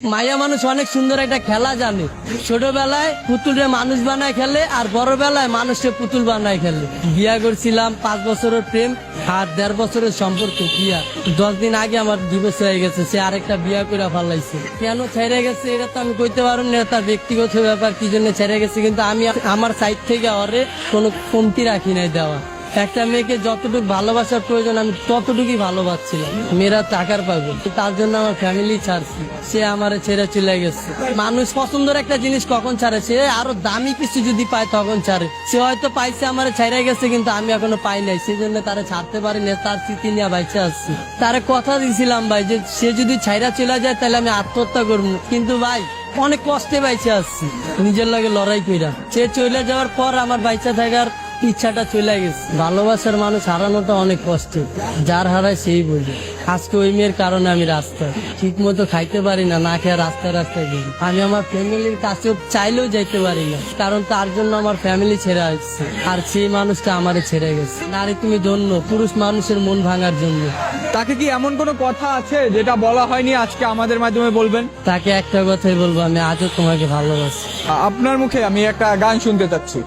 মাইয়া মানুষ অনেক সুন্দর একটা খেলা জানে। ছোটবেলায় পুতুলরে মানুষ বানায় খেলে আর বড় বড়বেলায় মানুষকে পুতুল বানায় খেলে। বিয়া করছিলাম, পাঁচ বছরের প্রেম আর দেড় বছরের সম্পর্ক বিয়া। দশ দিন আগে আমার ডিভোর্স হয়ে গেছে, সে আরেকটা বিয়া করে ফালাইছে। কেন ছেড়ে গেছে এটা তো আমি কইতে পারব না তার ব্যক্তিগত ব্যাপার, কি জন্য ছেড়ে গেছে, কিন্তু আমি আমার সাইড থেকে ওরে কোনো কমতি রাখি নাই দেওয়া। একটা মেয়েকে যতটুকু ভালোবাসার প্রয়োজন, আমি ততটুকুই ভালোবাসছিলাম। মেয়েরা টাকার পাবে তার জন্য আমার ফ্যামিলি ছাড়ছি। সে আমার ছেড়ে চলে গেছে। মানুষ পছন্দের একটা জিনিস কখন ছাড়ে? সে আরও দামি কিছু যদি পায় তখন ছাড়ে। সে হয়তো পাইছে, আমার ছেড়ে গেছে, কিন্তু আমি এখনও পাই নাই। সেই জন্য তারা ছাড়তে পারি না তার স্মৃতি নিয়ে বাইচে আসছি তারে কথা দিছিলাম ভাই যে সে যদি ছাইরা চলে যায়, তাহলে আমি আত্মহত্যা করব। কিন্তু ভাই, অনেক কষ্টে বাইচে আসছি নিজের লাগে লড়াই কইরা। সে চলে যাওয়ার পর আমার বাইচা থাকার ইচ্ছাটা চলে গেছে। ভালোবাসার মানুষ হারানোটা অনেক কষ্ট যার হারায় সেই বোঝে। আজকে ওই মেয়ের কারণে আমি রাস্তায়। ঠিক মতো খাইতে পারি না না খেয়ে রাস্তায় রাস্তায় গেছি। আমি আমার ফ্যামিলির কাছেও চাইলেও যাইতে পারি না। কারণ তার জন্য আমার ফ্যামিলি ছেড়ে আসছে। আর সেই মানুষটা আমারে ছেড়ে গেছে। নারী তুমি ধন্য পুরুষ মানুষের মন ভাঙার জন্য। তাকে কি এমন কোনো কথা আছে যেটা বলা হয়নি আজকে আমাদের মাধ্যমে বলবেন? তাকে একটা কথাই বলব আমি আজও তোমাকে ভালোবাসি। আপনার মুখে আমি একটা গান শুনতে চাচ্ছি।